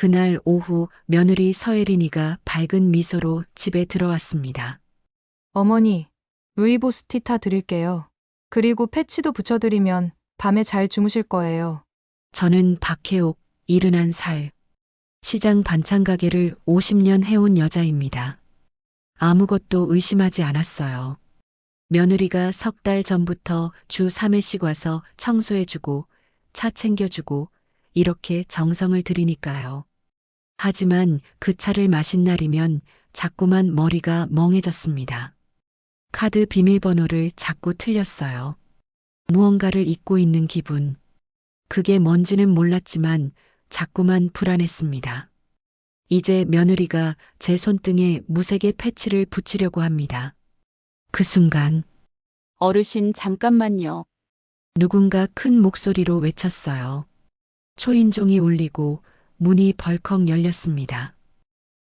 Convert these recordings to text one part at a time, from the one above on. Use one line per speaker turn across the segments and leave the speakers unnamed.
그날 오후 며느리 서예린이가 밝은 미소로 집에 들어왔습니다.
어머니, 루이보스티 타 드릴게요. 그리고 패치도 붙여드리면 밤에 잘 주무실 거예요.
저는 박혜옥, 71살. 시장 반찬 가게를 50년 해온 여자입니다. 아무것도 의심하지 않았어요. 며느리가 석 달 전부터 주 3회씩 와서 청소해주고, 차 챙겨주고, 이렇게 정성을 들이니까요. 하지만 그 차를 마신 날이면 자꾸만 머리가 멍해졌습니다. 카드 비밀번호를 자꾸 틀렸어요. 무언가를 잊고 있는 기분. 그게 뭔지는 몰랐지만 자꾸만 불안했습니다. 이제 며느리가 제 손등에 무색의 패치를 붙이려고 합니다. 그 순간
어르신 잠깐만요.
누군가 큰 목소리로 외쳤어요. 초인종이 울리고 문이 벌컥 열렸습니다.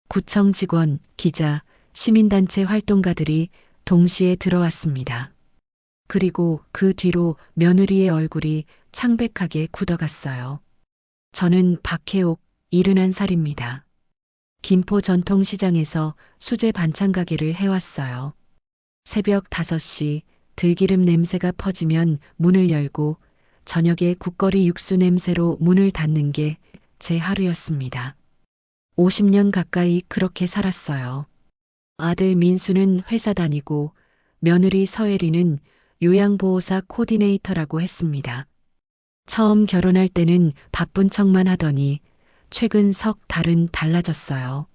구청 직원, 기자, 시민단체 활동가들이 동시에 들어왔습니다. 그리고 그 뒤로 며느리의 얼굴이 창백하게 굳어갔어요. 저는 박혜옥, 71살입니다. 김포 전통시장에서 수제 반찬 가게를 해왔어요. 새벽 5시 들기름 냄새가 퍼지면 문을 열고 저녁에 국거리 육수 냄새로 문을 닫는 게 제 하루였습니다. 50년 가까이 그렇게 살았어요. 아들 민수는 회사 다니고 며느리 서혜리는 요양보호사 코디네이터라고 했습니다. 처음 결혼할 때는 바쁜 척만 하더니 최근 석 달은 달라졌어요.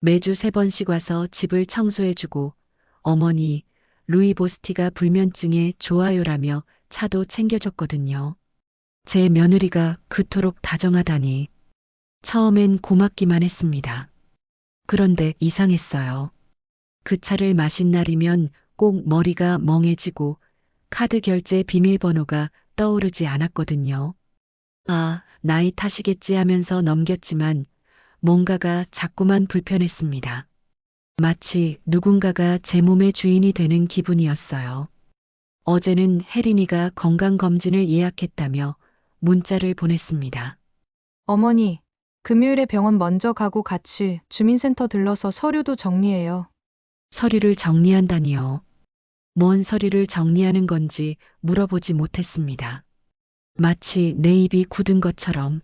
매주 세 번씩 와서 집을 청소해주고 어머니 루이보스티가 불면증에 좋아요라며 차도 챙겨줬거든요. 제 며느리가 그토록 다정하다니 처음엔 고맙기만 했습니다. 그런데 이상했어요. 그 차를 마신 날이면 꼭 머리가 멍해지고 카드 결제 비밀번호가 떠오르지 않았거든요. 아, 나이 탓이겠지 하면서 넘겼지만 뭔가가 자꾸만 불편했습니다. 마치 누군가가 제 몸의 주인이 되는 기분이었어요. 어제는 혜린이가 건강검진을 예약했다며 문자를 보냈습니다.
어머니, 금요일에 병원 먼저 가고 같이 주민센터 들러서 서류도 정리해요.
서류를 정리한다니요. 뭔 서류를 정리하는 건지 물어보지 못했습니다. 마치 내 입이 굳은 것처럼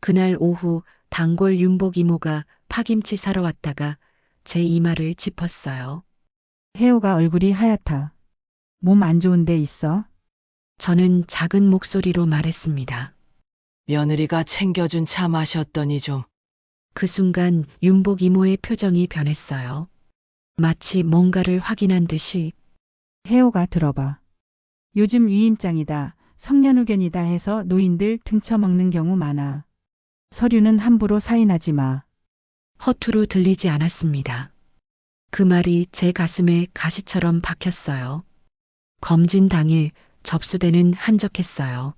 그날 오후 단골 윤복 이모가 파김치 사러 왔다가 제 이마를 짚었어요.
혜호가 얼굴이 하얗다. 몸 안 좋은 데 있어?
저는 작은 목소리로 말했습니다.
며느리가 챙겨준 차 마셨더니 좀
그 순간 윤복 이모의 표정이 변했어요. 마치 뭔가를 확인한 듯이
혜호가 들어봐. 요즘 위임장이다, 성년의견이다 해서 노인들 등쳐먹는 경우 많아. 서류는 함부로 사인하지 마.
허투루 들리지 않았습니다. 그 말이 제 가슴에 가시처럼 박혔어요. 검진 당일 접수되는 한적했어요.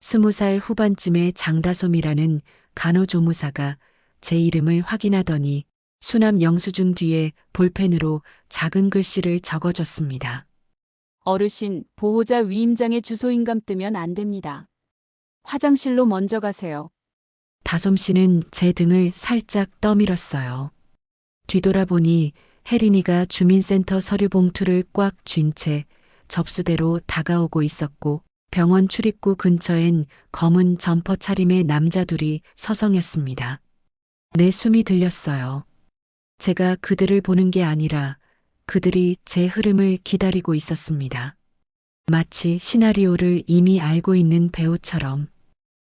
스무 살 후반쯤의 장다솜이라는 간호조무사가 제 이름을 확인하더니 수남 영수증 뒤에 볼펜으로 작은 글씨를 적어줬습니다.
어르신, 보호자 위임장에 주소인감 뜨면 안 됩니다. 화장실로 먼저 가세요.
다솜 씨는 제 등을 살짝 떠밀었어요. 뒤돌아보니 혜린이가 주민센터 서류 봉투를 꽉 쥔 채 접수대로 다가오고 있었고 병원 출입구 근처엔 검은 점퍼 차림의 남자 둘이 서성였습니다. 내 숨이 들렸어요. 제가 그들을 보는 게 아니라 그들이 제 흐름을 기다리고 있었습니다. 마치 시나리오를 이미 알고 있는 배우처럼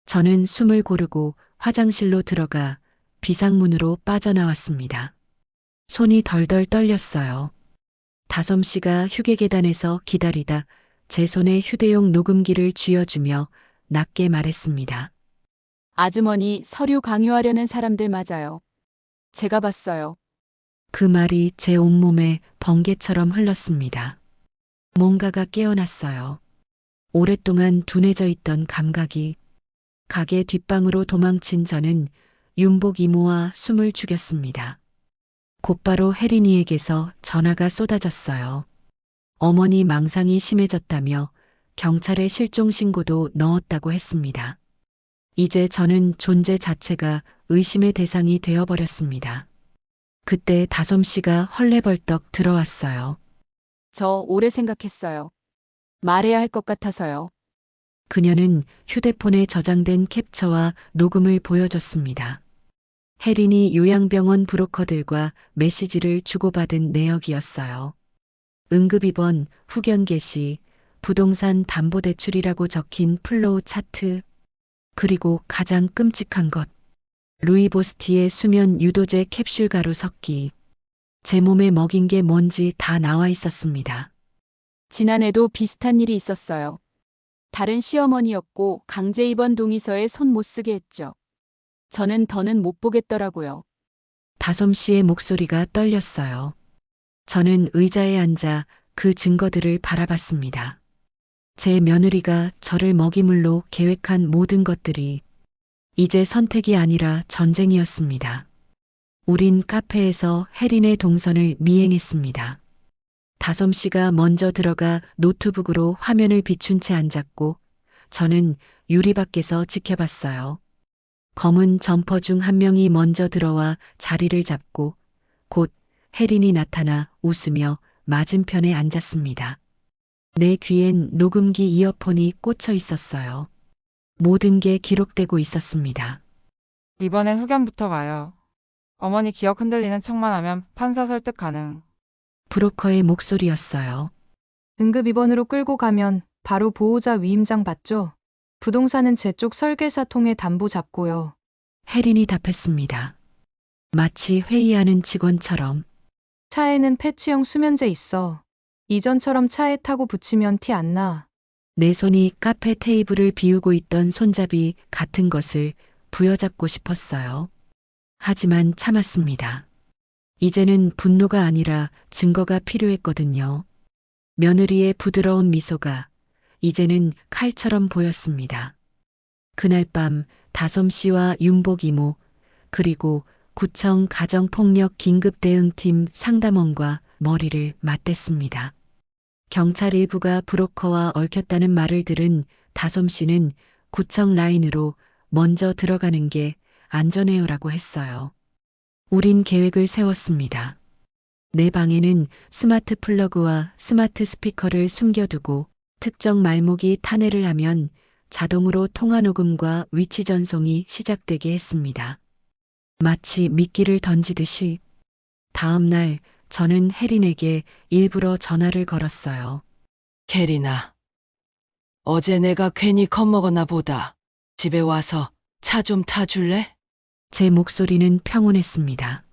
저는 숨을 고르고 화장실로 들어가 비상문으로 빠져나왔습니다. 손이 덜덜 떨렸어요. 다솜 씨가 휴게 계단에서 기다리다 제 손에 휴대용 녹음기를 쥐어주며 낮게 말했습니다.
아주머니 서류 강요하려는 사람들 맞아요. 제가 봤어요.
그 말이 제 온몸에 번개처럼 흘렀습니다. 뭔가가 깨어났어요. 오랫동안 둔해져 있던 감각이 가게 뒷방으로 도망친 저는 윤복 이모와 숨을 죽였습니다. 곧바로 혜린이에게서 전화가 쏟아졌어요. 어머니 망상이 심해졌다며 경찰에 실종 신고도 넣었다고 했습니다. 이제 저는 존재 자체가 의심의 대상이 되어버렸습니다. 그때 다솜 씨가 헐레벌떡 들어왔어요.
저 오래 생각했어요. 말해야 할 것 같아서요.
그녀는 휴대폰에 저장된 캡처와 녹음을 보여줬습니다. 혜린이 요양병원 브로커들과 메시지를 주고받은 내역이었어요. 응급입원, 후견 개시, 부동산 담보대출이라고 적힌 플로우 차트, 그리고 가장 끔찍한 것, 루이보스티의 수면 유도제 캡슐 가루 섞기. 제 몸에 먹인 게 뭔지 다 나와 있었습니다.
지난해도 비슷한 일이 있었어요. 다른 시어머니였고 강제 입원 동의서에 손 못 쓰게 했죠. 저는 더는 못 보겠더라고요.
다솜 씨의 목소리가 떨렸어요. 저는 의자에 앉아 그 증거들을 바라봤습니다. 제 며느리가 저를 먹이물로 계획한 모든 것들이 이제 선택이 아니라 전쟁이었습니다. 우린 카페에서 혜린의 동선을 미행했습니다. 다솜 씨가 먼저 들어가 노트북으로 화면을 비춘 채 앉았고 저는 유리 밖에서 지켜봤어요. 검은 점퍼 중 한 명이 먼저 들어와 자리를 잡고 곧 혜린이 나타나 웃으며 맞은편에 앉았습니다. 내 귀엔 녹음기 이어폰이 꽂혀 있었어요. 모든 게 기록되고 있었습니다.
이번엔 후견부터 가요. 어머니 기억 흔들리는 척만 하면 판사 설득 가능.
브로커의 목소리였어요.
응급 입원으로 끌고 가면 바로 보호자 위임장 받죠? 부동산은 제 쪽 설계사 통해 담보 잡고요.
혜린이 답했습니다. 마치 회의하는 직원처럼
차에는 패치형 수면제 있어. 이전처럼 차에 타고 붙이면 티 안 나.
내 손이 카페 테이블을 비우고 있던 손잡이 같은 것을 부여잡고 싶었어요. 하지만 참았습니다. 이제는 분노가 아니라 증거가 필요했거든요. 며느리의 부드러운 미소가 이제는 칼처럼 보였습니다. 그날 밤 다솜 씨와 윤복 이모 그리고 구청 가정폭력 긴급대응팀 상담원과 머리를 맞댔습니다. 경찰 일부가 브로커와 얽혔다는 말을 들은 다솜 씨는 구청 라인으로 먼저 들어가는 게 안전해요라고 했어요. 우린 계획을 세웠습니다. 내 방에는 스마트 플러그와 스마트 스피커를 숨겨두고 특정 말목이 탄해를 하면 자동으로 통화 녹음과 위치 전송이 시작되게 했습니다. 마치 미끼를 던지듯이 다음 날 저는 혜린에게 일부러 전화를 걸었어요.
캐리나. 어제 내가 괜히 겁먹었나 보다. 집에 와서 차 좀 타줄래?
제 목소리는 평온했습니다.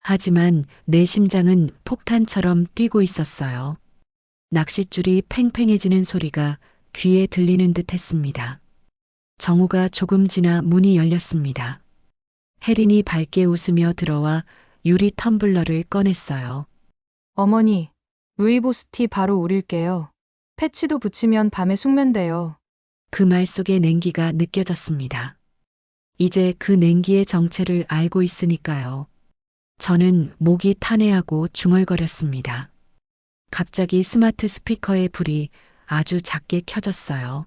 하지만 내 심장은 폭탄처럼 뛰고 있었어요. 낚싯줄이 팽팽해지는 소리가 귀에 들리는 듯 했습니다. 정우가 조금 지나 문이 열렸습니다. 혜린이 밝게 웃으며 들어와 유리 텀블러를 꺼냈어요.
어머니, 루이보스티 바로 우릴게요. 패치도 붙이면 밤에 숙면돼요.
그 말 속에 냉기가 느껴졌습니다. 이제 그 냉기의 정체를 알고 있으니까요. 저는 목이 탄해하고 중얼거렸습니다. 갑자기 스마트 스피커의 불이 아주 작게 켜졌어요.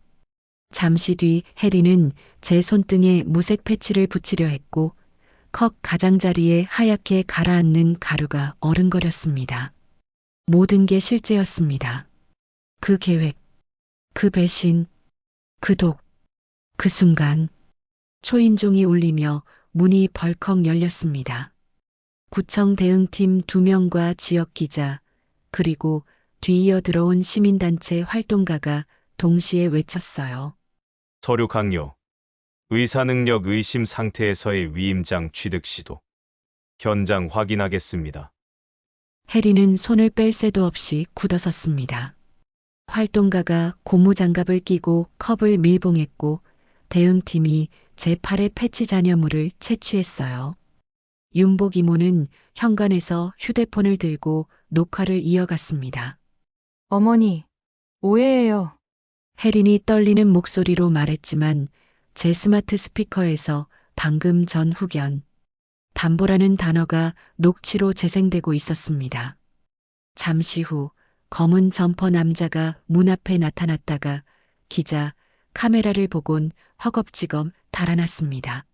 잠시 뒤 해리는 제 손등에 무색 패치를 붙이려 했고 컵 가장자리에 하얗게 가라앉는 가루가 어른거렸습니다. 모든 게 실제였습니다. 그 계획, 그 배신, 그 독, 그 순간 초인종이 울리며 문이 벌컥 열렸습니다. 구청 대응팀 두 명과 지역 기자, 그리고 뒤이어 들어온 시민단체 활동가가 동시에 외쳤어요.
서류 강요. 의사 능력 의심 상태에서의 위임장 취득 시도. 현장 확인하겠습니다.
해리는 손을 뺄 새도 없이 굳어섰습니다. 활동가가 고무장갑을 끼고 컵을 밀봉했고 대응팀이 제 팔에 패치 잔여물을 채취했어요. 윤복 이모는 현관에서 휴대폰을 들고 녹화를 이어갔습니다.
어머니, 오해예요.
혜린이 떨리는 목소리로 말했지만 제 스마트 스피커에서 방금 전 후견, 담보라는 단어가 녹취로 재생되고 있었습니다. 잠시 후 검은 점퍼 남자가 문 앞에 나타났다가 기자, 카메라를 보곤 허겁지겁 달아났습니다.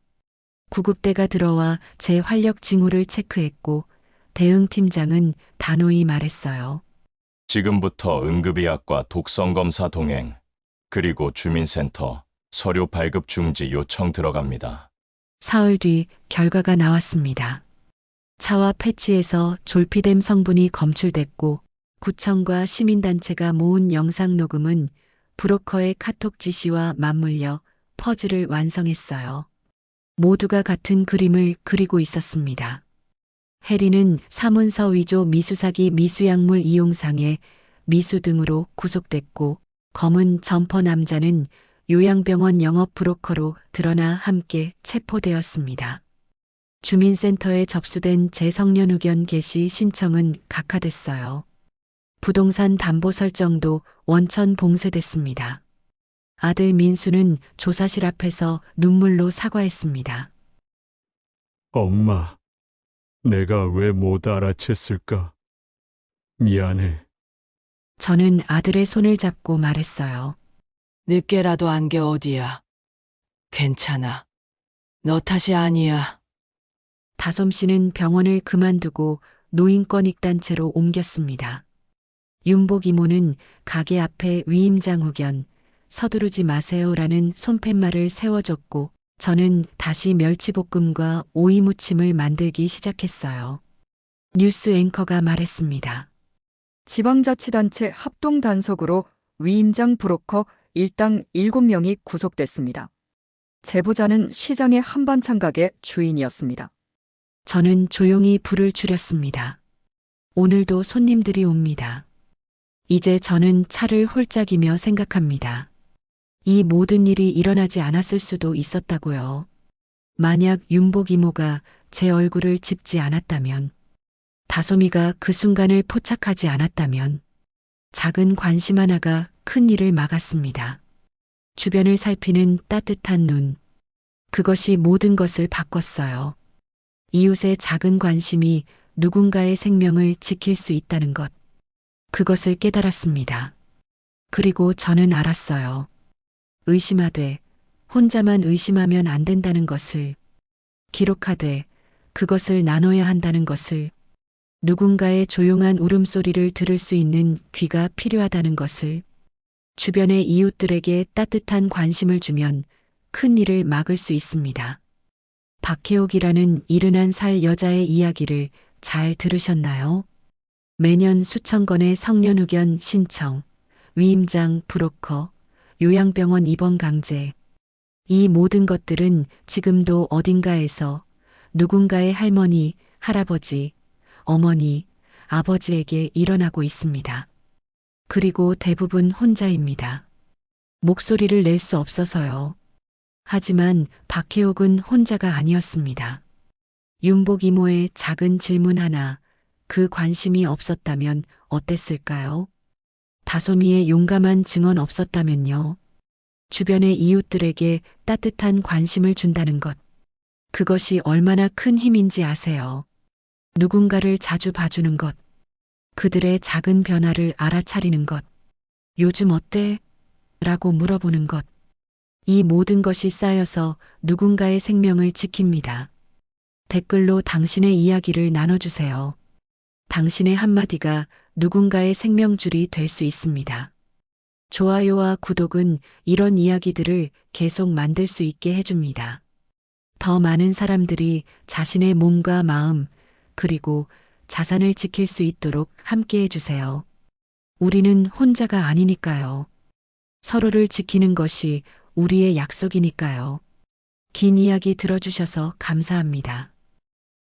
구급대가 들어와 제 활력 징후를 체크했고 대응팀장은 단호히 말했어요.
지금부터 응급의학과 독성검사 동행, 그리고 주민센터 서류 발급 중지 요청 들어갑니다.
사흘 뒤 결과가 나왔습니다. 차와 패치에서 졸피뎀 성분이 검출됐고 구청과 시민단체가 모은 영상 녹음은 브로커의 카톡 지시와 맞물려 퍼즐을 완성했어요. 모두가 같은 그림을 그리고 있었습니다. 해리는 사문서 위조 미수사기 미수약물 이용상해 미수 등으로 구속됐고 검은 점퍼 남자는 요양병원 영업 브로커로 드러나 함께 체포되었습니다. 주민센터에 접수된 재성년 의견 게시 신청은 각하됐어요. 부동산 담보 설정도 원천 봉쇄됐습니다. 아들 민수는 조사실 앞에서 눈물로 사과했습니다.
엄마, 내가 왜 못 알아챘을까? 미안해.
저는 아들의 손을 잡고 말했어요.
늦게라도 안 게 어디야. 괜찮아. 너 탓이 아니야.
다솜 씨는 병원을 그만두고 노인권 익단체로 옮겼습니다. 윤복 이모는 가게 앞에 위임장 후견, 서두르지 마세요라는 손팻말을 세워줬고 저는 다시 멸치볶음과 오이무침을 만들기 시작했어요. 뉴스 앵커가 말했습니다.
지방자치단체 합동 단속으로 위임장 브로커 일당 7명이 구속됐습니다. 제보자는 시장의 한반찬 가게 주인이었습니다.
저는 조용히 불을 줄였습니다. 오늘도 손님들이 옵니다. 이제 저는 차를 홀짝이며 생각합니다. 이 모든 일이 일어나지 않았을 수도 있었다고요. 만약 윤복 이모가 제 얼굴을 짚지 않았다면, 다솜이가 그 순간을 포착하지 않았다면, 작은 관심 하나가 큰 일을 막았습니다. 주변을 살피는 따뜻한 눈. 그것이 모든 것을 바꿨어요. 이웃의 작은 관심이 누군가의 생명을 지킬 수 있다는 것. 그것을 깨달았습니다. 그리고 저는 알았어요. 의심하되 혼자만 의심하면 안 된다는 것을 기록하되 그것을 나눠야 한다는 것을 누군가의 조용한 울음소리를 들을 수 있는 귀가 필요하다는 것을 주변의 이웃들에게 따뜻한 관심을 주면 큰 일을 막을 수 있습니다. 박혜옥이라는 이른한 살 여자의 이야기를 잘 들으셨나요? 매년 수천 건의 성년 의견 신청, 위임장 브로커, 요양병원 입원 강제. 이 모든 것들은 지금도 어딘가에서 누군가의 할머니, 할아버지, 어머니, 아버지에게 일어나고 있습니다. 그리고 대부분 혼자입니다. 목소리를 낼 수 없어서요. 하지만 박혜옥은 혼자가 아니었습니다. 윤복 이모의 작은 질문 하나, 그 관심이 없었다면 어땠을까요? 다솜이의 용감한 증언 없었다면요. 주변의 이웃들에게 따뜻한 관심을 준다는 것. 그것이 얼마나 큰 힘인지 아세요. 누군가를 자주 봐주는 것. 그들의 작은 변화를 알아차리는 것. 요즘 어때? 라고 물어보는 것. 이 모든 것이 쌓여서 누군가의 생명을 지킵니다. 댓글로 당신의 이야기를 나눠주세요. 당신의 한마디가 누군가의 생명줄이 될 수 있습니다. 좋아요와 구독은 이런 이야기들을 계속 만들 수 있게 해줍니다. 더 많은 사람들이 자신의 몸과 마음, 그리고 자산을 지킬 수 있도록 함께 해주세요. 우리는 혼자가 아니니까요. 서로를 지키는 것이 우리의 약속이니까요. 긴 이야기 들어주셔서 감사합니다.